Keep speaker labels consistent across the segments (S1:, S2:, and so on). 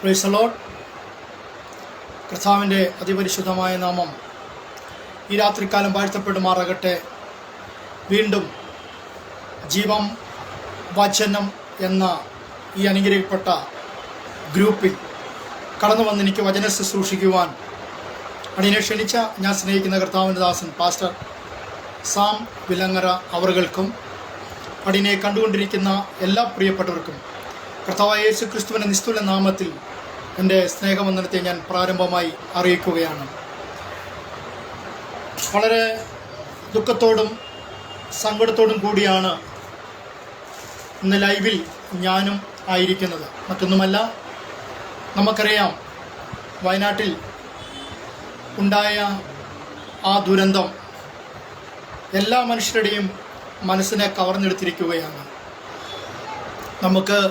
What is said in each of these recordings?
S1: പ്രൈസലോട്ട് കർത്താവിന്റെ അതിപരിശുദ്ധമായ നാമം ഈ രാത്രികാലം വാഴ്ത്തപ്പെടുമാറാകട്ടെ. വീണ്ടും ജീവം വചനം എന്ന ഈ അനുഗ്രഹിക്കപ്പെട്ട ഗ്രൂപ്പിൽ കടന്നു വന്ന് എനിക്ക് വചന ശുശ്രൂഷിക്കുവാൻ അടിനെ ക്ഷണിച്ച ഞാൻ സ്നേഹിക്കുന്ന കർത്താവിന്റെ ദാസൻ പാസ്റ്റർ സാം വിലങ്ങര അവറുകൾക്കും അടിനെ കണ്ടുകൊണ്ടിരിക്കുന്ന എല്ലാ പ്രിയപ്പെട്ടവർക്കും കർത്താവായ യേശു ക്രിസ്തുവിന്റെ നിസ്തുല നാമത്തിൽ എന്റെ സ്നേഹവന്ദനത്തെ ഞാൻ പ്രാരംഭമായി അറിയിക്കുകയാണ്. വളരെ ദുഃഖത്തോടും സങ്കടത്തോടും കൂടിയാണ് ഇന്ന് ലൈവിൽ ഞാനും ആയിരിക്കുന്നത്. മറ്റൊന്നുമല്ല നമുക്കറിയാം വയനാട്ടിൽ ഉണ്ടായ ആ ദുരന്തം എല്ലാ മനുഷ്യരുടെയും മനസ്സിനെ കവർന്നെടുത്തിരിക്കുകയാണ്. നമുക്ക്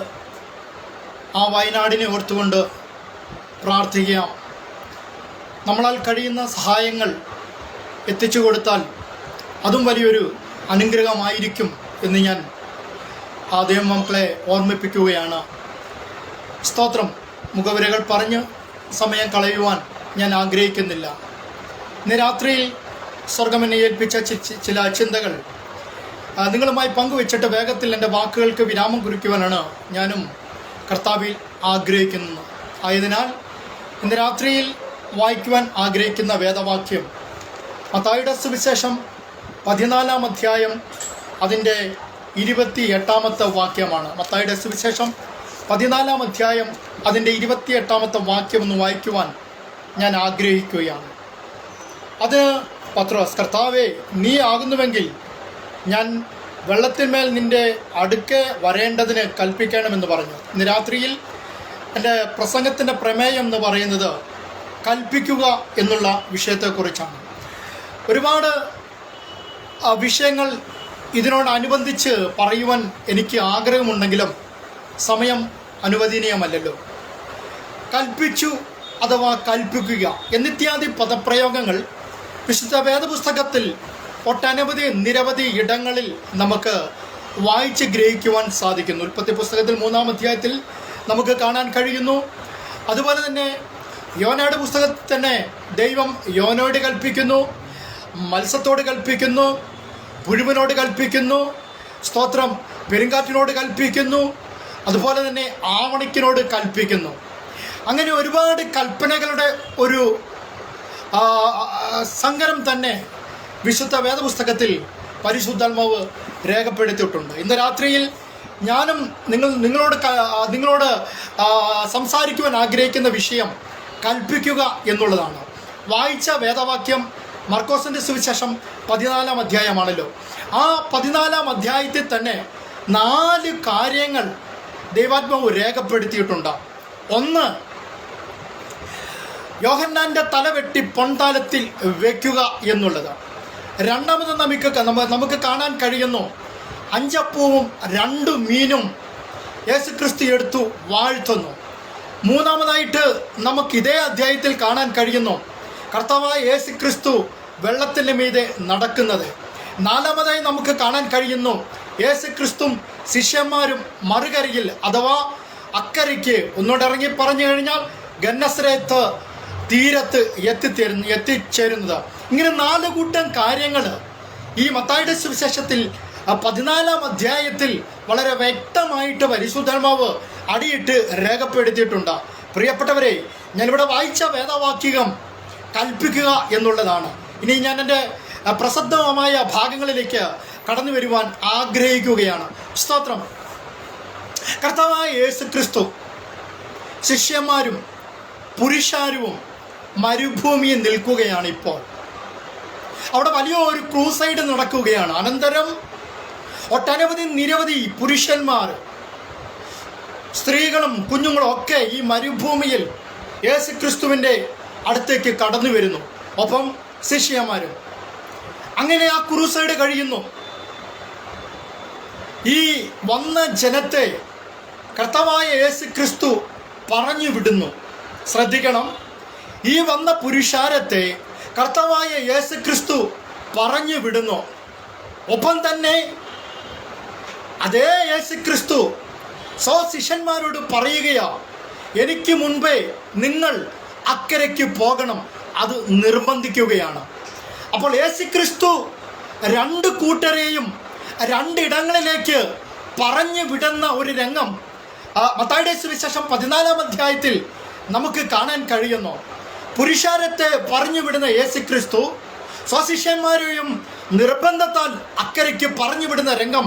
S1: ആ വയനാടിനെ ഓർത്തുകൊണ്ട് പ്രാർത്ഥിക്കാം നമ്മളാൽ കഴിയുന്ന സഹായങ്ങൾ എത്തിച്ചു കൊടുത്താൽ അതും വലിയൊരു അനുഗ്രഹമായിരിക്കും എന്ന് ഞാൻ ആ ദൈവമക്കളെ ഓർമ്മിപ്പിക്കുകയാണ്. സ്തോത്രം. മുഖവരകൾ പറഞ്ഞ് സമയം കളയുവാൻ ഞാൻ ആഗ്രഹിക്കുന്നില്ല. ഇന്ന് രാത്രിയിൽ സ്വർഗമെന്നെ ഏൽപ്പിച്ച ചില ചിന്തകൾ നിങ്ങളുമായി പങ്കുവെച്ചിട്ട് വേഗത്തിൽ എന്റെ വാക്കുകൾക്ക് വിരാമം കുറിക്കുവാനാണ് ഞാനും കർത്താവിൽ ആഗ്രഹിക്കുന്നത്. ആയതിനാൽ ഇന്ന് രാത്രിയിൽ വായിക്കുവാൻ ആഗ്രഹിക്കുന്ന വേദവാക്യം. മത്തായിയുടെ സുവിശേഷം പതിനാലാം അധ്യായം അതിന്റെ ഇരുപത്തി എട്ടാമത്തെ വാക്യമാണ്. മത്തായിയുടെ സുവിശേഷം പതിനാലാം അധ്യായം അതിന്റെ ഇരുപത്തി എട്ടാമത്തെ വാക്യം ഒന്ന് വായിക്കുവാൻ ഞാൻ ആഗ്രഹിക്കുകയാണ്. അത് പത്രോസ് കർത്താവേ നീ ആകുന്നുവെങ്കിൽ ഞാൻ വെള്ളത്തിന്മേൽ നിന്റെ അടുക്കെ വരേണ്ടതിന് കൽപ്പിക്കണമെന്ന് പറഞ്ഞു. ഇന്ന് രാത്രിയിൽ എന്റെ പ്രസംഗത്തിന്റെ പ്രമേയം എന്ന് പറയുന്നത് കൽപ്പിക്കുക എന്നുള്ള വിഷയത്തെക്കുറിച്ചാണ്. ഒരുപാട് വിഷയങ്ങൾ ഇതിനോടനുബന്ധിച്ച് പറയുവാൻ എനിക്ക് ആഗ്രഹമുണ്ടെങ്കിലും സമയം അനുവദനീയമല്ലല്ലോ. കൽപ്പിച്ചു അഥവാ കൽപ്പിക്കുക എന്നിത്യാദി പദപ്രയോഗങ്ങൾ വിശുദ്ധ വേദപുസ്തകത്തിൽ ഒട്ടനവധി നിരവധി ഇടങ്ങളിൽ നമുക്ക് വായിച്ച് ഗ്രഹിക്കുവാൻ സാധിക്കുന്നു. ഉൽപ്പത്തി പുസ്തകത്തിൽ മൂന്നാം അധ്യായത്തിൽ നമുക്ക് കാണാൻ കഴിയുന്നു. അതുപോലെ തന്നെ യോനയുടെ പുസ്തകത്തിൽ തന്നെ ദൈവം യോനോട് കൽപ്പിക്കുന്നു മത്സ്യത്തോട് കൽപ്പിക്കുന്നു പുഴുവിനോട് കൽപ്പിക്കുന്നു സ്തോത്രം പെരുങ്കാറ്റിനോട് കൽപ്പിക്കുന്നു അതുപോലെ തന്നെ ആവണിക്കിനോട് കൽപ്പിക്കുന്നു. അങ്ങനെ ഒരുപാട് കൽപ്പനകളുടെ ഒരു സങ്കരം തന്നെ വിശുദ്ധ വേദപുസ്തകത്തിൽ പരിശുദ്ധാത്മാവ് രേഖപ്പെടുത്തിയിട്ടുണ്ട്. ഇന്ന് രാത്രിയിൽ ഞാനും നിങ്ങൾ നിങ്ങളോട് നിങ്ങളോട് സംസാരിക്കുവാൻ ആഗ്രഹിക്കുന്ന വിഷയം കൽപ്പിക്കുക എന്നുള്ളതാണ്. വായിച്ച വേദവാക്യം മർക്കോസിന്റെ സുവിശേഷം പതിനാലാം അധ്യായമാണല്ലോ. ആ പതിനാലാം അധ്യായത്തിൽ തന്നെ നാല് കാര്യങ്ങൾ ദൈവാത്മാവ് രേഖപ്പെടുത്തിയിട്ടുണ്ട്. ഒന്ന് യോഹന്നാന്റെ തലവെട്ടി പൊൺതാലത്തിൽ വയ്ക്കുക എന്നുള്ളത്. രണ്ടാമത് നമുക്ക് നമുക്ക് കാണാൻ കഴിയുന്നു അഞ്ചപ്പൂവും രണ്ടു മീനും യേശു ക്രിസ്തു എടുത്തു വാഴ്ത്തുന്നു. മൂന്നാമതായിട്ട് നമുക്ക് ഇതേ അധ്യായത്തിൽ കാണാൻ കഴിയുന്നു. കർത്താവായ യേശു ക്രിസ്തു വെള്ളത്തിന്റെ മീതെ നടക്കുന്നത്. നാലാമതായി നമുക്ക് കാണാൻ കഴിയുന്നു. യേശു ക്രിസ്തും ശിഷ്യന്മാരും മറുകരയിൽ അഥവാ അക്കരയ്ക്ക് ഒന്നുകൂടെ ഇറങ്ങി പറഞ്ഞു കഴിഞ്ഞാൽ ഗന്നസരത്ത് തീരത്ത് എത്തിച്ചേരുന്നത്. ഇങ്ങനെ നാല് കൂട്ടം കാര്യങ്ങൾ ഈ മത്തായുടെ സുവിശേഷത്തിൽ ആ പതിനാലാം അധ്യായത്തിൽ വളരെ വ്യക്തമായിട്ട് പരിശുദ്ധാത്മാവ് അടിയിട്ട് രേഖപ്പെടുത്തിയിട്ടുണ്ട്. പ്രിയപ്പെട്ടവരെ ഞാനിവിടെ വായിച്ച വേദവാക്യം കൽപ്പിക്കുക എന്നുള്ളതാണ്. ഇനി ഞാൻ എന്റെ പ്രസക്തമായ ഭാഗങ്ങളിലേക്ക് കടന്നു വരുവാൻ ആഗ്രഹിക്കുകയാണ്. സ്തോത്രം. കർത്താവായ യേശു ക്രിസ്തു ശിഷ്യന്മാരും പുരുഷാരവും മരുഭൂമിയിൽ നിൽക്കുകയാണ് ഇപ്പോൾ. അവിടെ വലിയ ഒരു ക്രൂസൈഡ് നടക്കുകയാണ്. അനന്തരം ഒട്ടനവധി നിരവധി പുരുഷന്മാർ സ്ത്രീകളും കുഞ്ഞുങ്ങളും ഒക്കെ ഈ മരുഭൂമിയിൽ യേശു ക്രിസ്തുവിന്റെ അടുത്തേക്ക് കടന്നു വരുന്നു. ഒപ്പം ശിഷ്യന്മാരും. അങ്ങനെ ആ ക്രൂസൈഡ് കഴിയുന്നു. ഈ വന്ന ജനത്തെ കർത്തവായ യേശു ക്രിസ്തു പറഞ്ഞു വിടുന്നു. ശ്രദ്ധിക്കണം. ഈ വന്ന പുരുഷാരത്തെ കർത്തവായ യേശു ക്രിസ്തു പറഞ്ഞു വിടുന്നു. ഒപ്പം തന്നെ അതേ യേശു ക്രിസ്തു സോ ശിഷ്യന്മാരോട് പറയുകയാ എനിക്ക് മുൻപേ നിങ്ങൾ അക്കരയ്ക്ക് പോകണം. അത് നിർബന്ധിക്കുകയാണ്. അപ്പോൾ യേശു ക്രിസ്തു രണ്ട് കൂട്ടരെയും രണ്ടിടങ്ങളിലേക്ക് പറഞ്ഞു വിടുന്ന ഒരു രംഗം ആ, മത്തായിയുടെ സുവിശേഷം പതിനാലാം അധ്യായത്തിൽ നമുക്ക് കാണാൻ കഴിയുന്നു. പുരുഷാരത്തെ പറഞ്ഞു വിടുന്ന യേശു ക്രിസ്തു സ്വശിഷ്യന്മാരെയും നിർബന്ധത്താൽ അക്കരയ്ക്ക് പറഞ്ഞു വിടുന്ന രംഗം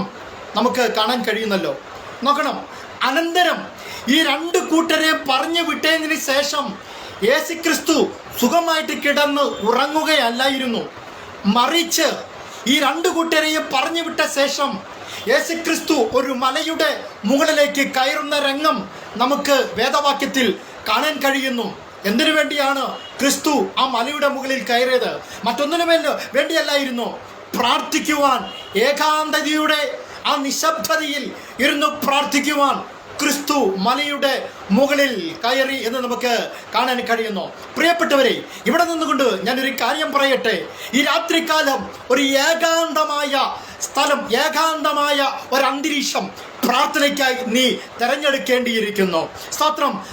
S1: നമുക്ക് കാണാൻ കഴിയുന്നല്ലോ. നോക്കണം. അനന്തരം ഈ രണ്ട് കൂട്ടരെ പറഞ്ഞു വിട്ടതിന് ശേഷം യേശു ക്രിസ്തു സുഖമായിട്ട് കിടന്ന് ഉറങ്ങുകയല്ലായിരുന്നു. മറിച്ച് ഈ രണ്ട് കൂട്ടരെയും പറഞ്ഞു വിട്ട ശേഷം യേശുക്രിസ്തു ഒരു മലയുടെ മുകളിലേക്ക് കയറുന്ന രംഗം നമുക്ക് വേദവാക്യത്തിൽ കാണാൻ കഴിയുന്നു. എന്തിനു വേണ്ടിയാണ് ക്രിസ്തു ആ മലയുടെ മുകളിൽ കയറിയത്? മറ്റൊന്നിനു വേണ്ടി വേണ്ടിയല്ലായിരുന്നു. പ്രാർത്ഥിക്കുവാൻ ഏകാന്തതയുടെ ആ നിശബ്ദതയിൽ ഇരുന്ന് പ്രാർത്ഥിക്കുവാൻ ക്രിസ്തു മലയുടെ മുകളിൽ കയറി എന്ന് നമുക്ക് കാണാൻ കഴിയുന്നു. പ്രിയപ്പെട്ടവരെ ഇവിടെ നിന്നുകൊണ്ട് ഞാനൊരു കാര്യം പറയട്ടെ. ഈ രാത്രികാലം ഒരു ഏകാന്തമായ സ്ഥലം ഏകാന്തമായ ഒരു അന്തരീക്ഷം പ്രാർത്ഥനയ്ക്കായി നീ തിരഞ്ഞെടുക്കേണ്ടിയിരിക്കുന്നു. സ്തോത്രം.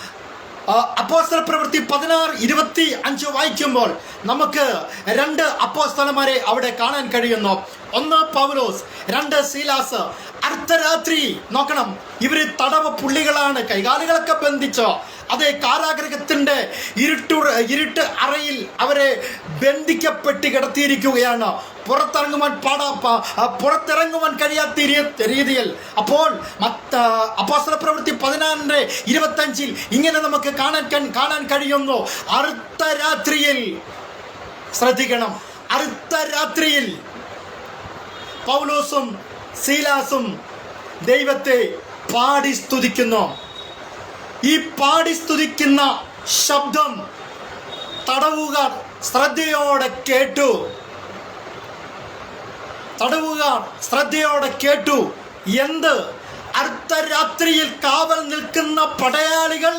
S1: അപ്പോസ്തല പ്രവൃത്തി പതിനാറ് ഇരുപത്തി അഞ്ച് വായിക്കുമ്പോൾ നമുക്ക് രണ്ട് അപ്പോസ്തലന്മാരെ അവിടെ കാണാൻ കഴിയുന്നു. ഒന്ന് പൗലോസ് രണ്ട് സീലാസ്. അർദ്ധരാത്രി നോക്കണം ഇവർ തടവ പുള്ളികളാണ്. കൈകാലുകളൊക്കെ ബന്ധിച്ചോ? അതേ കാരാഗ്രഹത്തിന്റെ ഇരുട്ടു ഇരുട്ട് അറയിൽ അവരെ ബന്ധിക്കപ്പെട്ട് കിടത്തിയിരിക്കുകയാണ്. പുറത്തിറങ്ങുവാൻ പാടാ പുറത്തിറങ്ങുവാൻ കഴിയാത്ത രീതിയിൽ. അപ്പോൾ മത്ത അപ്പാസന പ്രവൃത്തി പതിനാറിന്റെ ഇരുപത്തഞ്ചിൽ ഇങ്ങനെ നമുക്ക് കാണാൻ കാണാൻ കഴിയുന്നു. അർദ്ധരാത്രിയിൽ ശ്രദ്ധിക്കണം. അർദ്ധരാത്രിയിൽ പൗലോസും സീലാസും ദൈവത്തെ പാടി സ്തുതിക്കുന്നു. ഈ പാടി സ്തുതിക്കുന്ന ശബ്ദം തടവുകാർ ശ്രദ്ധയോടെ കേട്ടു. തടവുകാർ ശ്രദ്ധയോടെ കേട്ടു. എന്ത്? അർദ്ധരാത്രിയിൽ കാവൽ നിൽക്കുന്ന പടയാളികൾ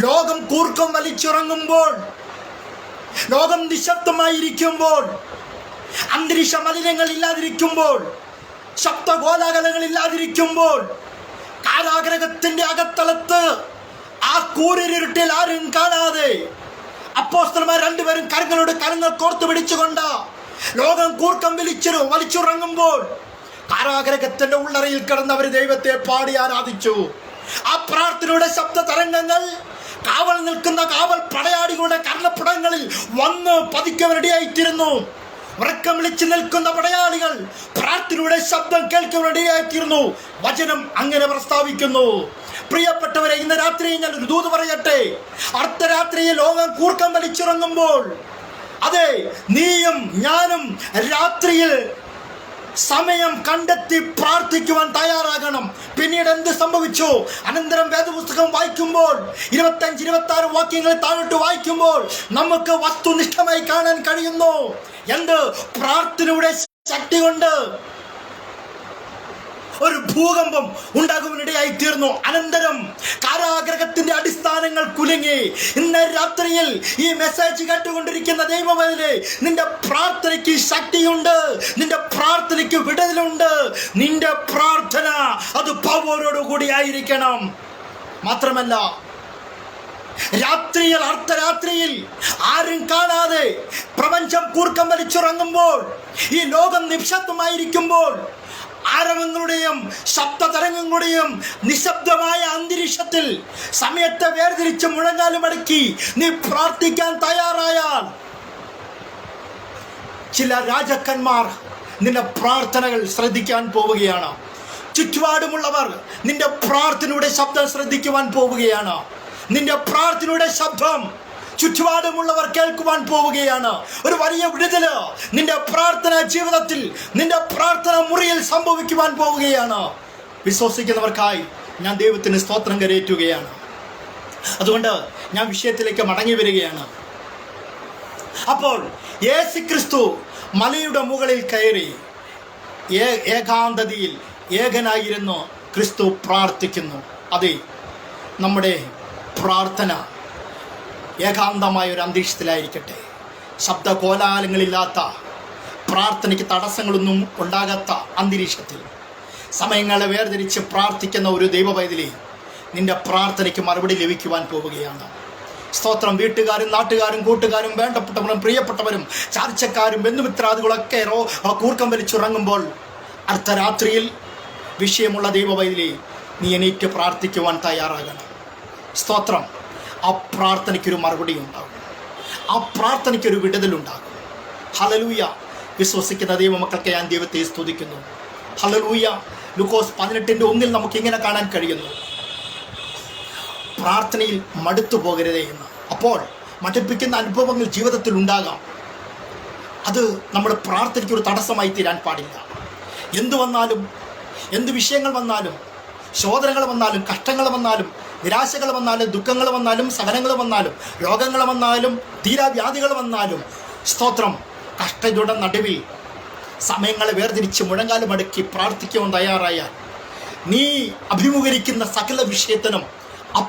S1: ലോകം കൂർക്കം വലിച്ചുറങ്ങുമ്പോൾ ലോകം നിശബ്ദമായിരിക്കുമ്പോൾ അന്തരീക്ഷ മലിനങ്ങൾ ഇല്ലാതിരിക്കുമ്പോൾ ശബ്ദഗോലാകലങ്ങൾ ഇല്ലാതിരിക്കുമ്പോൾ കാരാഗ്രഹത്തിന്റെ അകത്തളത്ത് ആ കൂരിരുട്ടിൽ ആരും കാണാതെ അപ്പോസ്തന്മാർ രണ്ടുപേരും കരങ്ങളോട് കരങ്ങൾ കോർത്തു പിടിച്ചുകൊണ്ട് ലോകം കൂർക്കം വലിച്ചു വലിച്ചുറങ്ങുമ്പോൾ കാരാഗ്രഹത്തിന്റെ ഉള്ളറയിൽ കിടന്നവർ ദൈവത്തെ പാടി ആരാധിച്ചു. ആ പ്രാർത്ഥനയുടെ ശബ്ദ തരംഗങ്ങൾ കാവൽ നിൽക്കുന്ന കാവൽ പടയാളികളുടെ കർണപ്പുടങ്ങളിൽ വന്ന് പതിക്കവരടിയായിത്തീരുന്നു ഉറക്കം വിളിച്ചു നിൽക്കുന്ന പടയാളികൾ പ്രാർത്ഥനയുടെ ശബ്ദം കേൾക്കാൻ റെഡിയായിത്തീരുന്നു വചനം അങ്ങനെ പ്രസ്താവിക്കുന്നു. പ്രിയപ്പെട്ടവരെ ഇന്ന് രാത്രി ഞാൻ ഒരു ദൂത് പറയട്ടെ. അർദ്ധരാത്രിയിൽ ലോകം കൂർക്കം വലിച്ചിറങ്ങുമ്പോൾ അതെ നീയും ഞാനും രാത്രിയിൽ സമയം കണ്ടെത്തി പ്രാർത്ഥിക്കുവാൻ തയ്യാറാകണം. പിന്നീട് എന്ത് സംഭവിച്ചു? അനന്തരം വേദപുസ്തകം വായിക്കുമ്പോൾ ഇരുപത്തഞ്ച് ഇരുപത്തി ആറ് വാക്യങ്ങൾ താഴോട്ട് വായിക്കുമ്പോൾ നമുക്ക് വസ്തുനിഷ്ഠമായി കാണാൻ കഴിയുന്നു. എന്ത്? പ്രാർത്ഥനയുടെ ശക്തി കൊണ്ട് ഒരു ഭൂകമ്പം ഉണ്ടാകുവാനിടയായി തീർന്നു. അനന്തരം കാരാഗ്രഹത്തിന്റെ അടിസ്ഥാനങ്ങൾ കുലുങ്ങി. ഇന്ന് രാത്രിയിൽ ഈ മെസ്സേജ് കേട്ടുകൊണ്ടിരിക്കുന്ന ദൈവമതിലെ നിന്റെ പ്രാർത്ഥനയ്ക്ക് ശക്തിയുണ്ട്. നിന്റെ പ്രാർത്ഥനയ്ക്ക് വിടലുണ്ട് നിന്റെ പ്രാർത്ഥന അത് പവരോടു കൂടി ആയിരിക്കണം. മാത്രമല്ല രാത്രിയിൽ അർദ്ധരാത്രിയിൽ ആരും കാണാതെ പ്രപഞ്ചം കൂർക്കം വലിച്ചുറങ്ങുമ്പോൾ ഈ ലോകം നിശബ്ദമായിരിക്കുമ്പോൾ ആരവങ്ങളുടെയും ശബ്ദതരംഗങ്ങളുടെയും നിശബ്ദമായ അന്തരീക്ഷത്തിൽ സമയത്തെ വേർതിരിച്ച് മുഴങ്ങാലും അടക്കി നീ പ്രാർത്ഥിക്കാൻ തയ്യാറായാൽ ചില രാജാക്കന്മാർ നിന്റെ പ്രാർത്ഥനകൾ ശ്രദ്ധിക്കാൻ പോവുകയാണ്. ചുറ്റുപാടുമുള്ളവർ നിന്റെ പ്രാർത്ഥനയുടെ ശബ്ദം ശ്രദ്ധിക്കുവാൻ പോവുകയാണ്. നിന്റെ പ്രാർത്ഥനയുടെ ശബ്ദം ചുറ്റുപാടുമുള്ളവർ കേൾക്കുവാൻ പോവുകയാണ്. ഒരു വലിയ വിടുതൽ നിന്റെ പ്രാർത്ഥന ജീവിതത്തിൽ നിന്റെ പ്രാർത്ഥന മുറിയിൽ സംഭവിക്കുവാൻ പോവുകയാണ്. വിശ്വസിക്കുന്നവർക്കായി ഞാൻ ദൈവത്തിന് സ്തോത്രം കരയേറ്റുകയാണ്. അതുകൊണ്ട് ഞാൻ വിഷയത്തിലേക്ക് മടങ്ങി വരികയാണ്. അപ്പോൾ യേശു ക്രിസ്തു മലയുടെ മുകളിൽ കയറി ഏകാന്തതയിൽ ഏകനായിരുന്നു ക്രിസ്തു പ്രാർത്ഥിക്കുന്നു. അതെ നമ്മുടെ പ്രാർത്ഥന ഏകാന്തമായ ഒരു അന്തരീക്ഷത്തിലായിരിക്കട്ടെ. ശബ്ദ കോലാഹലങ്ങളില്ലാത്ത പ്രാർത്ഥനയ്ക്ക് തടസ്സങ്ങളൊന്നും ഉണ്ടാകാത്ത അന്തരീക്ഷത്തിൽ സമയങ്ങളെ വേർതിരിച്ച് പ്രാർത്ഥിക്കുന്ന ഒരു ദൈവവൈദലി നിന്റെ പ്രാർത്ഥനയ്ക്ക് മറുപടി ലഭിക്കുവാൻ പോവുകയാണ്. സ്തോത്രം വീട്ടുകാരും നാട്ടുകാരും കൂട്ടുകാരും വേണ്ടപ്പെട്ടവരും പ്രിയപ്പെട്ടവരും ചാർച്ചക്കാരും ബന്ധുമിത്രാദികളൊക്കെ റോ കൂർക്കം വലിച്ചുറങ്ങുമ്പോൾ അർദ്ധരാത്രിയിൽ വിഷയമുള്ള ദൈവവൈദ്യലി നീ എണീറ്റ് പ്രാർത്ഥിക്കുവാൻ തയ്യാറാകണം. സ്തോത്രം. ആ പ്രാർത്ഥനയ്ക്കൊരു മറുപടി ഉണ്ടാകും ആ പ്രാർത്ഥനയ്ക്കൊരു വിടുതലുണ്ടാകും. ഹലലൂയ വിശ്വസിക്കുന്ന ദൈവമക്കൾക്ക് ഞാൻ ദൈവത്തെ സ്തുതിക്കുന്നു. ഹലലൂയ ലുക്കോസ് പതിനെട്ടിന്റെ ഒന്നിൽ നമുക്ക് ഇങ്ങനെ കാണാൻ കഴിയുന്നു. പ്രാർത്ഥനയിൽ മടുത്തു പോകരുതേ എന്ന്. അപ്പോൾ മടുപ്പിക്കുന്ന അനുഭവങ്ങൾ ജീവിതത്തിൽ ഉണ്ടാകാം. അത് നമ്മുടെ പ്രാർത്ഥനയ്ക്ക് ഒരു തടസ്സമായി തീരാൻ പാടില്ല. എന്തു വന്നാലും എന്ത് വിഷയങ്ങൾ വന്നാലും ശോധനകൾ വന്നാലും കഷ്ടങ്ങൾ വന്നാലും നിരാശകൾ വന്നാലും ദുഃഖങ്ങൾ വന്നാലും സഹനങ്ങൾ വന്നാലും രോഗങ്ങൾ വന്നാലും തീരാവ്യാധികൾ വന്നാലും സ്തോത്രം. കഷ്ടതയുടെ നടുവിൽ സമയങ്ങളെ വേർതിരിച്ച് മുഴങ്കാലും അടുക്കി പ്രാർത്ഥിക്കുവാൻ തയ്യാറായാൽ നീ അഭിമുഖീകരിക്കുന്ന സകല വിഷയത്തിനും ആ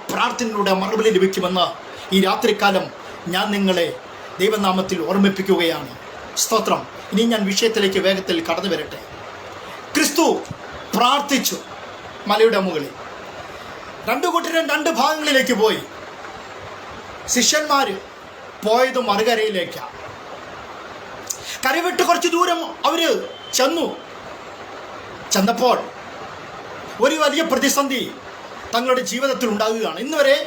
S1: മറുപടി ലഭിക്കുമെന്ന് ഈ രാത്രികാലം ഞാൻ നിങ്ങളെ ദൈവനാമത്തിൽ ഓർമ്മിപ്പിക്കുകയാണ്. സ്തോത്രം. ഇനി ഞാൻ വിഷയത്തിലേക്ക് വേഗത്തിൽ കടന്നു വരട്ടെ. ക്രിസ്തു പ്രാർത്ഥിച്ചു. മലയുടെ മുകളിൽ. രണ്ടു കൂട്ടരും രണ്ട് ഭാഗങ്ങളിലേക്ക് പോയി. ശിഷ്യന്മാർ പോയത് മറുകരയിലേക്കാണ് കരവിട്ട് കുറച്ച് ദൂരം അവർ ചെന്നു. ചെന്നപ്പോൾ ഒരു വലിയ പ്രതിസന്ധി തങ്ങളുടെ ജീവിതത്തിൽ ഉണ്ടാകുകയാണ്. ഇന്ന് വരെ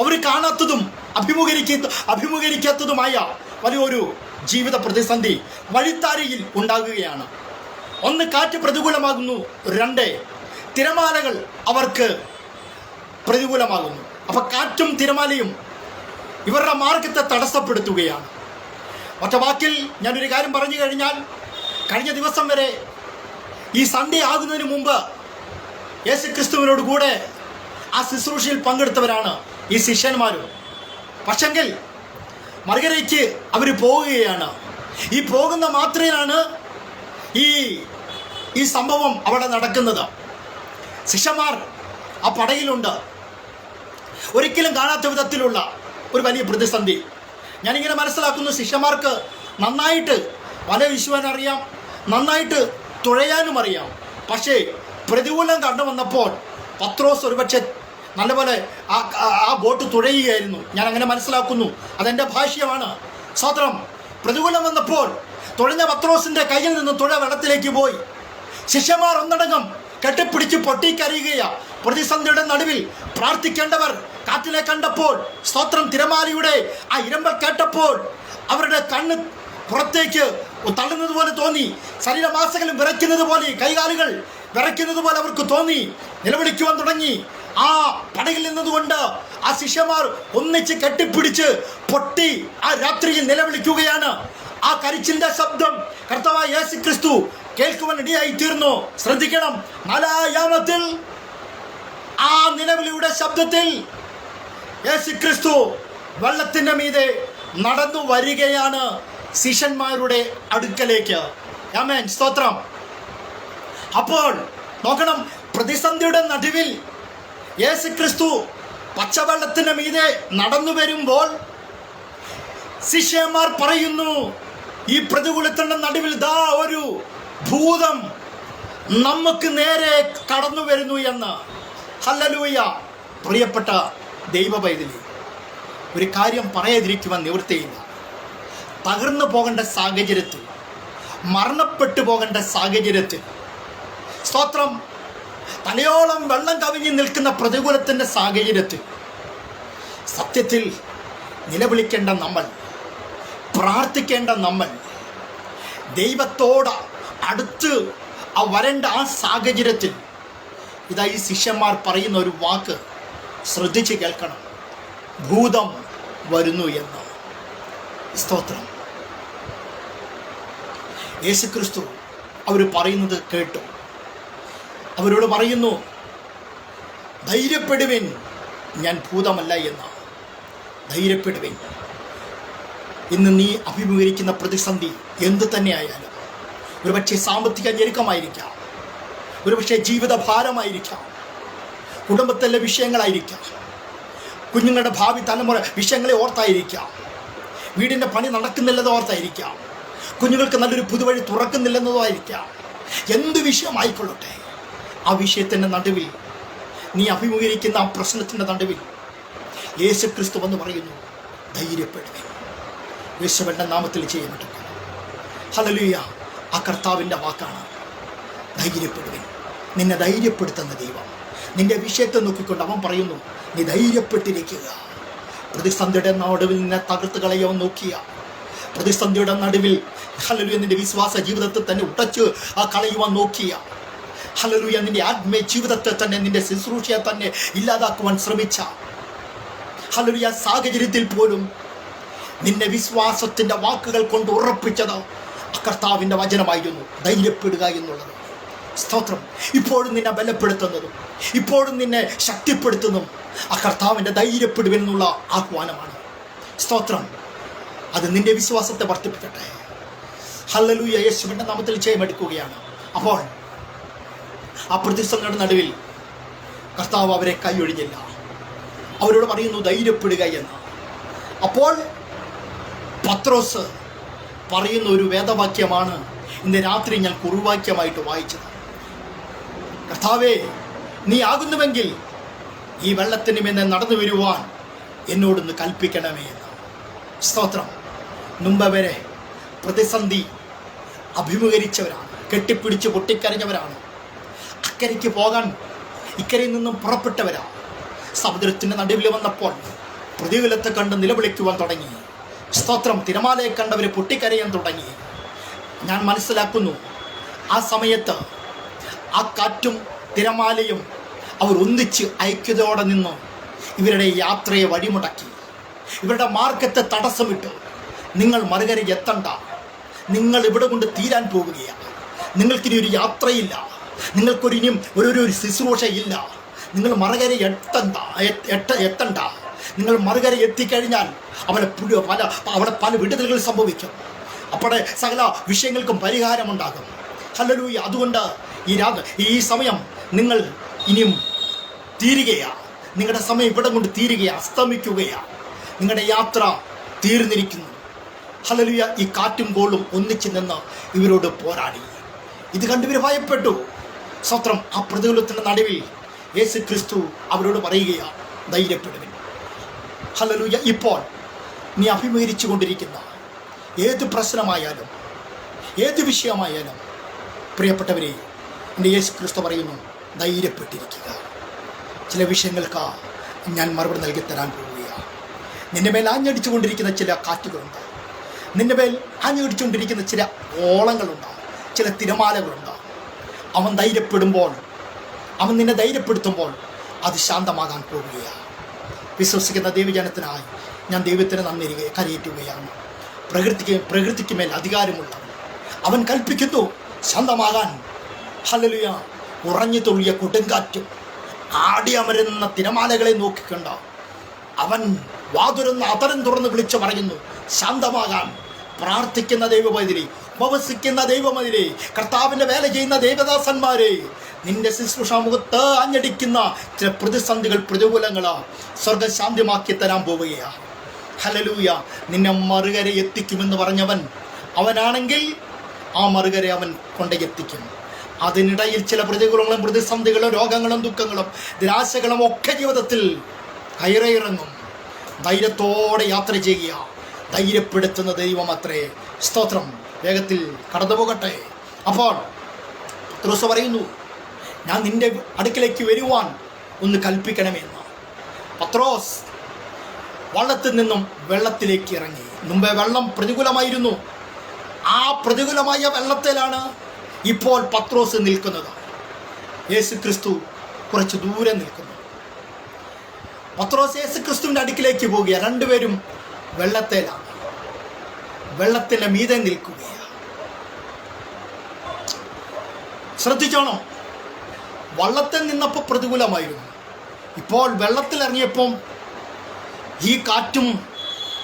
S1: അവർ കാണാത്തതും അഭിമുഖീകരിക്ക അഭിമുഖീകരിക്കാത്തതുമായ വലിയൊരു ജീവിത പ്രതിസന്ധി വഴിത്താരയിൽ ഉണ്ടാകുകയാണ്. ഒന്ന് കാറ്റ് പ്രതികൂലമാകുന്നു. രണ്ട് തിരമാലകൾ അവർക്ക് പ്രതികൂലമാകുന്നു. അപ്പൊ കാറ്റും തിരമാലയും ഇവരുടെ മാർഗത്തെ തടസ്സപ്പെടുത്തുകയാണ്. ഒറ്റ വാക്കിൽ ഞാനൊരു കാര്യം പറഞ്ഞു കഴിഞ്ഞാൽ കഴിഞ്ഞ ദിവസം വരെ ഈ സൺഡേ ആകുന്നതിന് മുമ്പ് യേശു ക്രിസ്തുവിനോട് കൂടെ ആ ശുശ്രൂഷയിൽ പങ്കെടുത്തവരാണ് ഈ ശിഷ്യന്മാരും. പക്ഷെങ്കിൽ മറുകരയ്ക്ക് അവർ പോവുകയാണ് ഈ പോകുന്ന മാത്രയിലാണ് ഈ ഈ സംഭവം അവിടെ നടക്കുന്നത്. ശിഷ്യന്മാർ ആ പടയിലുണ്ട്. ഒരിക്കലും കാണാത്ത വിധത്തിലുള്ള ഒരു വലിയ പ്രതിസന്ധി. ഞാനിങ്ങനെ മനസ്സിലാക്കുന്നു ശിഷ്യന്മാർക്ക് നന്നായിട്ട് പല വീശുവാൻ അറിയാം നന്നായിട്ട് തുഴയാനും അറിയാം. പക്ഷേ പ്രതികൂലം കണ്ടു വന്നപ്പോൾ പത്രോസ് ഒരുപക്ഷെ നല്ലപോലെ ആ ആ- ബോട്ട് തുഴയുകയായിരുന്നു. ഞാൻ അങ്ങനെ മനസ്സിലാക്കുന്നു. അതെന്റെ ഭാഷ്യമാണ്. സ്വാത്രം പ്രതികൂലം വന്നപ്പോൾ തുഴഞ്ഞ പത്രോസിന്റെ കയ്യിൽ നിന്ന് തുഴ വെള്ളത്തിലേക്ക് പോയി. ശിഷ്യന്മാർ ഒന്നടങ്കം കെട്ടിപ്പിടിച്ച് പൊട്ടിക്കരയുകയാ. പ്രതിസന്ധിയുടെ നടുവിൽ പ്രാർത്ഥിക്കേണ്ടവർ കാറ്റിലെ കണ്ടപ്പോൾ സ്തോത്രം തിരമാലിയുടെ ആ ഇരമ്പൽ കേട്ടപ്പോൾ അവരുടെ കണ്ണ് പുറത്തേക്ക് തള്ളുന്നത് പോലെ തോന്നി. ശരീരമാസകളും വിറയ്ക്കുന്നത് പോലെ കൈകാലുകൾ വിറയ്ക്കുന്നത് പോലെ അവർക്ക് തോന്നി. നിലവിളിക്കുവാൻ തുടങ്ങി. ആ പടകിൽ നിന്നതുകൊണ്ട് ആ ശിഷ്യമാർ ഒന്നിച്ച് കെട്ടിപ്പിടിച്ച് പൊട്ടി ആ രാത്രിയിൽ നിലവിളിക്കുകയാണ്. ആ കരിച്ചിലിന്റെ ശബ്ദം കർത്തവായ യേശു ക്രിസ്തു കേൾക്കുവാൻ ഇടയായി തീർന്നു ശ്രദ്ധിക്കണം. നാലായാമത്തിൽ ആ നിലവിളിയുടെ ശബ്ദത്തിൽ യേശു ക്രിസ്തു വെള്ളത്തിന്റെ മീതെ നടന്നു വരികയാണ് ശിഷ്യന്മാരുടെ അടുക്കലേക്ക്. യാമേൻ സ്തോത്രം. അപ്പോൾ നോക്കണം പ്രതിസന്ധിയുടെ നടുവിൽ യേശു ക്രിസ്തു പച്ചവെള്ളത്തിന് മീതെ നടന്നു വരുമ്പോൾ ശിഷ്യന്മാർ പറയുന്നു ഈ പ്രതികൂലത്തിന്റെ നടുവിൽ ദാ ഒരു ഭൂതം നമുക്ക് നേരെ കടന്നു വരുന്നു എന്ന്. ഹല്ലലൂയ. പ്രിയപ്പെട്ട ദൈവ പൈതലി ഒരു കാര്യം പറയാതിരിക്കുവാൻ നിവൃത്തിയില്ല. തകർന്നു പോകേണ്ട സാഹചര്യത്തിൽ മരണപ്പെട്ടു പോകേണ്ട സാഹചര്യത്തിൽ സ്തോത്രം തലയോളം വെള്ളം കവിഞ്ഞു നിൽക്കുന്ന പ്രതികൂലത്തിന്റെ സാഹചര്യത്തിൽ സത്യത്തിൽ നിലവിളിക്കേണ്ട നമ്മൾ പ്രാർത്ഥിക്കേണ്ട നമ്മൾ ദൈവത്തോട് അടുത്ത് ആ വരേണ്ട ആ സാഹചര്യത്തിൽ ഇതാ ഈ ശിഷ്യന്മാർ പറയുന്ന ഒരു വാക്ക് ശ്രദ്ധിച്ച് കേൾക്കണം. ഭൂതം വരുന്നു എന്ന്. സ്തോത്രം. യേശുക്രിസ്തു അവർ പറയുന്നത് കേട്ടു. അവരോട് പറയുന്നു ധൈര്യപ്പെടുവിൻ ഞാൻ ഭൂതമല്ല എന്ന്. ധൈര്യപ്പെടുവിൻ. ഇന്ന് നീ അഭിമുഖീകരിക്കുന്ന പ്രതിസന്ധി എന്തു തന്നെയായാലും ഒരുപക്ഷെ സാമ്പത്തിക ഞെരുക്കമായിരിക്കാം. ഒരുപക്ഷെ ജീവിത ഭാരമായിരിക്കാം കുടുംബത്തിലെ വിഷയങ്ങളായിരിക്കാം. കുഞ്ഞുങ്ങളുടെ ഭാവി തലമുറ വിഷയങ്ങളെ ഓർത്തായിരിക്കാം. വീടിന്റെ പണി നടക്കുന്നില്ലെന്ന് ഓർത്തായിരിക്കാം. കുഞ്ഞുങ്ങൾക്ക് നല്ലൊരു പുതുവഴി തുറക്കുന്നില്ലെന്നതോ ആയിരിക്കാം. എന്ത് വിഷയമായിക്കൊള്ളട്ടെ? ആ വിഷയത്തിന്റെ നടുവിൽ നീ അഭിമുഖീകരിക്കുന്ന ആ പ്രശ്നത്തിന്റെ നടുവിൽ യേശു ക്രിസ്തു എന്ന് പറയുന്നു ധൈര്യപ്പെടുക യേശുവിന്റെ നാമത്തിൽ ചെയ്യപ്പെട്ടു ഹലലുയ ആ കർത്താവിന്റെ വാക്കാണ്. ധൈര്യപ്പെടുവിൻ. നിന്നെ ധൈര്യപ്പെടുത്തുന്ന ദൈവം. നിന്റെ വിഷയത്തെ നോക്കിക്കൊണ്ട് അവൻ പറയുന്നു നീ ധൈര്യപ്പെട്ടിരിക്കുക. പ്രതിസന്ധിയുടെ നടുവിൽ നിന്നെ തകർത്ത് കളയവൻ നോക്കിയ. പ്രതിസന്ധിയുടെ നടുവിൽ ഹലലുയ നിന്റെ വിശ്വാസ ജീവിതത്തെ തന്നെ ഉടച്ച് ആ കളയുവാൻ നോക്കിയ. ഹലലുയ നിന്റെ ആത്മീയ ജീവിതത്തെ തന്നെ നിന്റെ ശുശ്രൂഷയെ തന്നെ ഇല്ലാതാക്കുവാൻ ശ്രമിച്ച. ഹലലുയ സാഹചര്യത്തിൽ പോലും നിന്നെ വിശ്വാസത്തിന്റെ വാക്കുകൾ കൊണ്ട് ഉറപ്പിച്ചത് ആ കർത്താവിന്റെ വചനമായിരുന്നു. ധൈര്യപ്പെടുക എന്നുള്ളത്. സ്തോത്രം. ഇപ്പോഴും നിന്നെ ബലപ്പെടുത്തുന്നതും ഇപ്പോഴും നിന്നെ ശക്തിപ്പെടുത്തുന്നതും ആ കർത്താവിന്റെ ധൈര്യപ്പെടുവെന്നുള്ള ആഹ്വാനമാണ്. സ്തോത്രം. അത് നിന്റെ വിശ്വാസത്തെ വർദ്ധിപ്പിക്കട്ടെ. ഹല്ലലൂയ. യേശുവിന്റെ നാമത്തിൽ ജയമെടുക്കുകയാണ്. അപ്പോൾ ആ പ്രതിസന്ധിയുടെ നടുവിൽ കർത്താവ് അവരെ കൈയൊഴിഞ്ഞില്ല. അവരോട് പറയുന്നു ധൈര്യപ്പെടുക എന്ന്. അപ്പോൾ പത്രോസ് പറയുന്ന ഒരു വേദവാക്യമാണ് ഇന്ന് രാത്രി ഞാൻ കുറുവാക്യമായിട്ട് വായിച്ചത്. കർത്താവേ നീ ആകുന്നുവെങ്കിൽ ഈ വെള്ളത്തിന് മേന്നെ നടന്നു വരുവാൻ എന്നോടൊന്ന് കൽപ്പിക്കണമേ എന്ന്. സ്തോത്രം. മുമ്പ് വരെ പ്രതിസന്ധി അഭിമുഖീകരിച്ചവരാണ് കെട്ടിപ്പിടിച്ച് പൊട്ടിക്കരഞ്ഞവരാണ്. അക്കരയ്ക്ക് പോകാൻ ഇക്കരയിൽ നിന്നും പുറപ്പെട്ടവരാണ്. സമുദ്രത്തിന്റെ നടുവിൽ വന്നപ്പോൾ പ്രതികൂലത്തെ കണ്ട് നിലവിളിക്കുവാൻ തുടങ്ങി. സ്തോത്രം തിരമാലയെ കണ്ടവർ പൊട്ടിക്കരയാൻ തുടങ്ങി. ഞാൻ മനസ്സിലാക്കുന്നു ആ സമയത്ത് ആ കാറ്റും തിരമാലയും അവർ ഒന്നിച്ച് ഐക്യതയോടെ നിന്ന് ഇവരുടെ യാത്രയെ വഴിമുടക്കി. ഇവരുടെ മാർഗത്തെ തടസ്സമിട്ടു. നിങ്ങൾ മറുകര എത്തണ്ട. നിങ്ങൾ ഇവിടെ കൊണ്ട് തീരാൻ പോവുകയാണ് നിങ്ങൾക്കിനി ഒരു യാത്രയില്ല. നിങ്ങൾക്കൊരു ഇനിയും ഒരു ഒരു ഒരു ശുശ്രൂഷയില്ല. നിങ്ങൾ മറുകര എത്തണ്ട എത്തണ്ട. നിങ്ങൾ മറുകര എത്തിക്കഴിഞ്ഞാൽ അവിടെ പുഴ- പല അവിടെ പല വിടുതലുകൾ സംഭവിക്കും. അപ്പോടെ സകല വിഷയങ്ങൾക്കും പരിഹാരമുണ്ടാകും. ഹല്ലേലൂയ. അതുകൊണ്ട് ഈ രാ ഈ സമയം നിങ്ങൾ ഇനിയും തീരുകയാ. നിങ്ങളുടെ സമയം ഇവിടെ കൊണ്ട് തീരുകയാ. അസ്തമിക്കുകയാ. നിങ്ങളുടെ യാത്ര തീർന്നിരിക്കുന്നു. ഹലലുയ ഈ കാറ്റും കോളും ഒന്നിച്ച് നിന്ന് ഇവരോട് പോരാടി. ഇത് കണ്ട് ഇവർ ഭയപ്പെട്ടു. സ്വത്രം ആ പ്രതികൂലത്തിന്റെ നടുവിൽ യേശു ക്രിസ്തു അവരോട് പറയുകയാ. ധൈര്യപ്പെടുവിൻ. ഹലലുയ ഇപ്പോൾ നീ അഭിമുഖീകരിച്ചു കൊണ്ടിരിക്കുന്ന ഏത് പ്രശ്നമായാലും ഏത് വിഷയമായാലും പ്രിയപ്പെട്ടവരെ എന്റെ യേശു ക്രിസ്തു പറയുന്നു ധൈര്യപ്പെട്ടിരിക്കുക. ചില വിഷയങ്ങൾക്ക് ഞാൻ മറുപടി നൽകി തരാൻ പോവുകയാണ്. നിന്റെ മേൽ ആഞ്ഞടിച്ചു കൊണ്ടിരിക്കുന്ന ചില കാറ്റുകളുണ്ട്. നിന്റെ മേൽ ആഞ്ഞടിച്ചുകൊണ്ടിരിക്കുന്ന ചില ഓളങ്ങളുണ്ട്. ചില തിരമാലകളുണ്ട്. അവൻ ധൈര്യപ്പെടുമ്പോൾ അവൻ നിന്നെ ധൈര്യപ്പെടുത്തുമ്പോൾ അത് ശാന്തമാകാൻ പോവുകയാണ്. വിശ്വസിക്കുന്ന ദൈവജനത്തിനായി ഞാൻ ദൈവത്തിന് നന്ദി കരയേറ്റുകയാണ്. പ്രകൃതിക്ക് പ്രകൃതിക്ക് മേൽ അധികാരമുള്ളവൻ. അവൻ കൽപ്പിക്കുന്നു ശാന്തമാകാൻ. ഹലലുയ ഉറഞ്ഞു തുള്ളിയ കൊടുങ്കാറ്റും. ആടിയമരുന്ന തിരമാലകളെ നോക്കിക്കണ്ട. അവൻ വാതുരുന്ന അതരം തുറന്ന് വിളിച്ചു പറയുന്നു ശാന്തമാകാൻ. പ്രാർത്ഥിക്കുന്ന ദൈവമതിരി ഉപവസിക്കുന്ന ദൈവമതിരെ കർത്താവിന്റെ വേല ചെയ്യുന്ന ദൈവദാസന്മാരെ നിന്റെ ശുശ്രൂഷ മുഖത്ത് ആഞ്ഞടിക്കുന്ന ചില പ്രതിസന്ധികൾ പ്രതികൂലങ്ങളാ സ്വർഗശാന്തിമാക്കി തരാൻ പോവുകയാ. ഹലലൂയ നിന്നെ മറുകര എത്തിക്കുമെന്ന് പറഞ്ഞവൻ അവനാണെങ്കിൽ ആ മറുകരെ അവൻ കൊണ്ടെത്തിക്കും അതിനിടയിൽ ചില പ്രതികൂലങ്ങളും പ്രതിസന്ധികളും രോഗങ്ങളും ദുഃഖങ്ങളും നിരാശകളും ഒക്കെ ജീവിതത്തിൽ കയറിയിറങ്ങും. ധൈര്യത്തോടെ യാത്ര ചെയ്യുക. ധൈര്യപ്പെടുത്തുന്ന ദൈവം അത്രേ. സ്തോത്രം. വേഗത്തിൽ കടന്നു പോകട്ടെ അപ്പോൾ ത്രൂസ പറയുന്നു ഞാൻ നിന്റെ അടുക്കിലേക്ക് വരുവാൻ ഒന്ന് കൽപ്പിക്കണമെന്ന്. പത്രോസ് വള്ളത്തിൽ നിന്നും വെള്ളത്തിലേക്ക് ഇറങ്ങി. മുമ്പേ വെള്ളം പ്രതികൂലമായിരുന്നു. ആ പ്രതികൂലമായ വെള്ളത്തിലാണ് ഇപ്പോൾ പത്രോസ് നിൽക്കുന്നത്. യേശു ക്രിസ്തു കുറച്ച് ദൂരെ നിൽക്കുന്നു. പത്രോസ് യേശു ക്രിസ്തുവിന്റെ അടുക്കിലേക്ക് പോകുക. രണ്ടുപേരും വെള്ളത്തേലാണ്. വെള്ളത്തിന്റെ മീതെ നിൽക്കുകയാണ് ശ്രദ്ധിച്ചോണം. വള്ളത്തിൽ നിന്നപ്പോൾ പ്രതികൂലമായിരുന്നു. ഇപ്പോൾ വെള്ളത്തിൽ ഇറങ്ങിയപ്പം ഈ കാറ്റും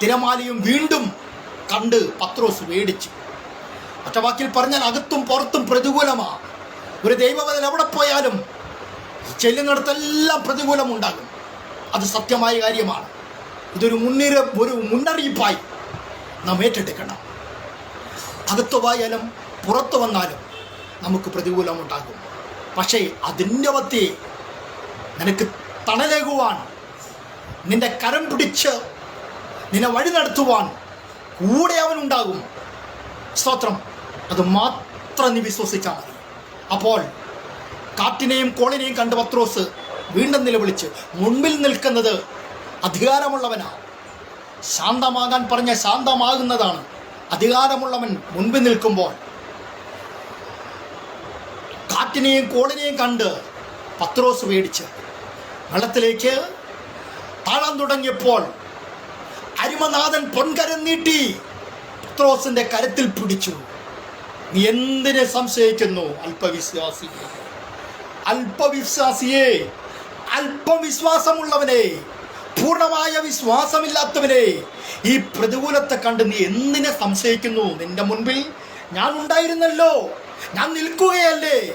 S1: തിരമാലയും വീണ്ടും കണ്ട് പത്രോസ് മേടിച്ചു വാക്കിൽ പറഞ്ഞാൽ അകത്തും പുറത്തും പ്രതികൂലമാണ് ഒരു ദൈവവതൽ എവിടെ പോയാലും ചെല്ലുന്നിടത്തെല്ലാം പ്രതികൂലമുണ്ടാകും. അത് സത്യമായ കാര്യമാണ്. ഇതൊരു മുന്നിര ഒരു മുന്നറിയിപ്പായി. നാം ഏറ്റെടുക്കണം. അകത്തു പോയാലും പുറത്തു വന്നാലും നമുക്ക് പ്രതികൂലമുണ്ടാകും പക്ഷേ അതിന്റെ വത്തി നിനക്ക് തണലേകുവാൻ നിന്റെ കരം പിടിച്ച് നിന്നെ വഴി നടത്തുവാൻ കൂടെ അവൻ ഉണ്ടാകും. സ്തോത്രം. അത് മാത്രം നീ വിശ്വസിച്ചാൽ മതി. അപ്പോൾ കാറ്റിനെയും കോളിനെയും കണ്ട് പത്രോസ് വീണ്ടും നിലവിളിച്ച് മുൻപിൽ നിൽക്കുന്നത് അധികാരമുള്ളവനാ. ശാന്തമാകാൻ പറഞ്ഞ ശാന്തമാകുന്നതാണ്. അധികാരമുള്ളവൻ മുൻപിൽ നിൽക്കുമ്പോൾ. കാറ്റിനെയും കോളിനെയും കണ്ട് പത്രോസ് മേടിച്ച് വെള്ളത്തിലേക്ക് താഴാൻ തുടങ്ങിയപ്പോൾ അരിമനാഥൻ പൊൻകരം നീട്ടി പത്രോസിന്റെ കരത്തിൽ പിടിച്ചു. നീ എന്തിനെ സംശയിക്കുന്നു അല്പവിശ്വാസി? അല്പവിശ്വാസിയെ അല്പവിശ്വാസമുള്ളവനെ പൂർണമായ വിശ്വാസമില്ലാത്തവനെ ഈ പ്രതികൂലത്തെ കണ്ട് നീ എന്തിനെ സംശയിക്കുന്നു? നിന്റെ മുൻപിൽ ഞാൻ ഉണ്ടായിരുന്നല്ലോ. ഞാൻ നിൽക്കുകയല്ലേ?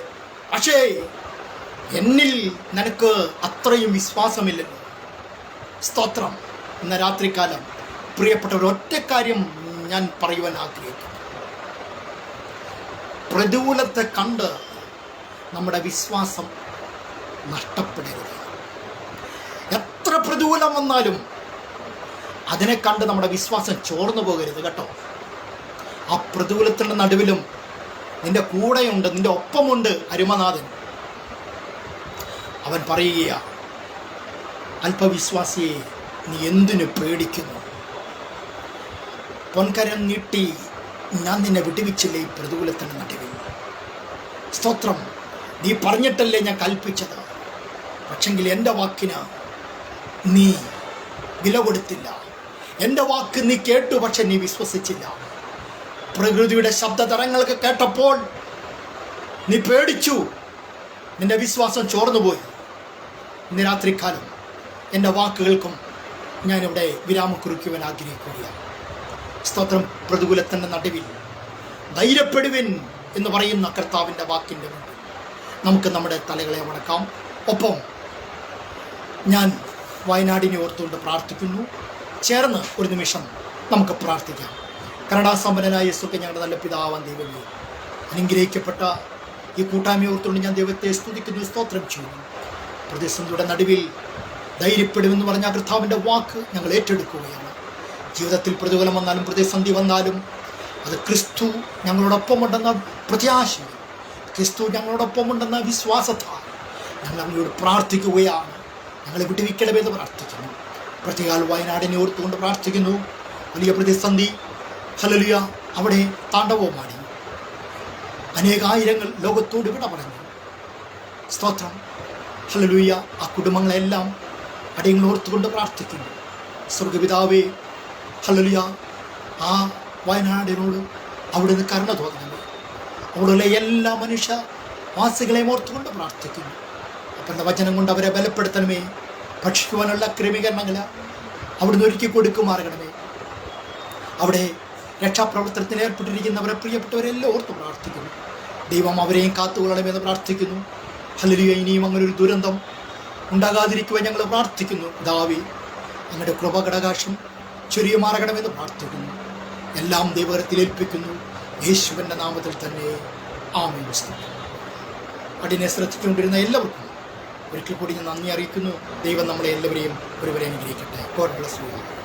S1: പക്ഷേ എന്നിൽ നിനക്ക് അത്രയും വിശ്വാസമില്ലല്ലോ സ്തോത്രം. ഇന്ന രാത്രികാലം പ്രിയപ്പെട്ട ഒരു കാര്യം ഞാൻ പറയുവാൻ ആഗ്രഹിക്കുന്നു. പ്രതികൂലത്തെ കണ്ട് നമ്മുടെ വിശ്വാസം നഷ്ടപ്പെടരുത്. പ്രതികൂലം വന്നാലും അതിനെ കണ്ട് നമ്മുടെ വിശ്വാസം ചോർന്നു പോകരുത് കേട്ടോ. ആ പ്രതികൂലത്തിന്റെ നടുവിലും നിന്റെ കൂടെയുണ്ട് നിന്റെ ഒപ്പമുണ്ട് അരുമനാഥൻ. അവൻ പറയുക അല്പവിശ്വാസിയെ നീ എന്തിനു പേടിക്കുന്നു? പൊൻകരം നീട്ടി ഞാൻ നിന്നെ വിടുവിച്ചില്ലേ ഈ പ്രതികൂലത്തിന്റെ നടുവിൽ? സ്തോത്രം നീ പറഞ്ഞിട്ടല്ലേ ഞാൻ കൽപ്പിച്ചത്? പക്ഷെങ്കിൽ എന്റെ വാക്കിന് നീ വില കൊടുത്തില്ല എന്റെ വാക്ക് നീ കേട്ടു പക്ഷെ നീ വിശ്വസിച്ചില്ല. പ്രകൃതിയുടെ ശബ്ദതരങ്ങൾക്ക് കേട്ടപ്പോൾ നീ പേടിച്ചു. നിന്റെ വിശ്വാസം ചോർന്നുപോയി. ഇന്ന് രാത്രിക്കാലം എന്റെ വാക്കുകൾക്കും ഞാനിവിടെ വിരാമം കുറിക്കുവാൻ ആഗ്രഹിക്കുകയാണ്. സ്തോത്രം പ്രതികൂലത്തിന്റെ നടുവിൽ ധൈര്യപ്പെടുവിൻ എന്ന് പറയുന്ന കർത്താവിന്റെ വാക്കിന്റെ നമുക്ക് നമ്മുടെ തലകളെ മടക്കാം. ഒപ്പം ഞാൻ വയനാടിനെ ഓർത്തുകൊണ്ട് പ്രാർത്ഥിക്കുന്നു. ചേർന്ന് ഒരു നിമിഷം നമുക്ക് പ്രാർത്ഥിക്കാം. കരടാസമ്പന്നനായ യേസുക്കെ ഞങ്ങളുടെ നല്ല പിതാവാൻ ദൈവമേ. അനുഗ്രഹിക്കപ്പെട്ട ഈ കൂട്ടായ്മ ഓർത്തുകൊണ്ട് ഞാൻ ദൈവത്തെ സ്തുതിക്കുന്നു സ്തോത്രം ചെയ്യുന്നു. പ്രതിസന്ധിയുടെ നടുവിൽ ധൈര്യപ്പെടുമെന്ന് പറഞ്ഞ കർത്താവിന്റെ വാക്ക് ഞങ്ങൾ ഏറ്റെടുക്കുകയാണ്. ജീവിതത്തിൽ പ്രതികൂലം വന്നാലും പ്രതിസന്ധി വന്നാലും അത് ക്രിസ്തു ഞങ്ങളോടൊപ്പമുണ്ടെന്ന പ്രത്യാശ ക്രിസ്തു ഞങ്ങളോടൊപ്പമുണ്ടെന്ന വിശ്വാസത്താൽ ഞങ്ങൾ അങ്ങയോട് പ്രാർത്ഥിക്കുകയാണ്. ഞങ്ങളെ വിട്ടുവിക്കണമെന്ന് പ്രാർത്ഥിക്കുന്നു പ്രത്യേകാൽ വയനാടിനെ ഓർത്തുകൊണ്ട് പ്രാർത്ഥിക്കുന്നു. വലിയ പ്രതിസന്ധി. ഹലലിയ അവിടെ താണ്ഡവമാടി അനേകായിരങ്ങൾ ലോകത്തോട് വിട പറഞ്ഞു. സ്തോത്രം. ഹലലുയ്യ ആ കുടുംബങ്ങളെല്ലാം അടിയങ്ങൾ ഓർത്തുകൊണ്ട് പ്രാർത്ഥിക്കുന്നു. സ്വർഗപിതാവേ ഹലലിയ ആ വയനാടിനോട് അവിടെ നിന്ന് കരുണ തോന്നുന്നു അവിടെയുള്ള എല്ലാ മനുഷ്യ വാസികളെയും ഓർത്തുകൊണ്ട് പ്രാർത്ഥിക്കുന്നു. അപ്പം വചനം കൊണ്ട് അവരെ ബലപ്പെടുത്തണമേ. ഭക്ഷിക്കുവാനുള്ള ക്രമീകരണങ്ങൾ അവിടുന്ന് ഒരുക്കി കൊടുക്കുമാറണമേ അവിടെ രക്ഷാപ്രവർത്തനത്തിൽ ഏർപ്പെട്ടിരിക്കുന്നവരെ പ്രിയപ്പെട്ടവരെല്ലാം ഓർത്ത് പ്രാർത്ഥിക്കുന്നു. ദൈവം അവരെയും കാത്തുകൊള്ളണമെന്ന് പ്രാർത്ഥിക്കുന്നു. ഹലരിയ ഇനിയും അങ്ങനെ ഒരു ദുരന്തം ഉണ്ടാകാതിരിക്കുവാൻ ഞങ്ങൾ പ്രാർത്ഥിക്കുന്നു. ദാവി അങ്ങയുടെ കൃപകടകാശം മാറണമെന്ന് പ്രാർത്ഥിക്കുന്നു. എല്ലാം ദൈവകരത്തിൽ ഏൽപ്പിക്കുന്നു. യേശുവിന്റെ നാമത്തിൽ തന്നെ. ആമേ അടിനെ ശ്രദ്ധിച്ചുകൊണ്ടിരുന്ന എല്ലാവർക്കും ഒരിക്കൽ കൂടി ഞാൻ നന്ദി അറിയിക്കുന്നു. ദൈവം നമ്മളെ എല്ലാവരെയും ഒരുവരെ അനുഗ്രഹിക്കട്ടെ. God bless you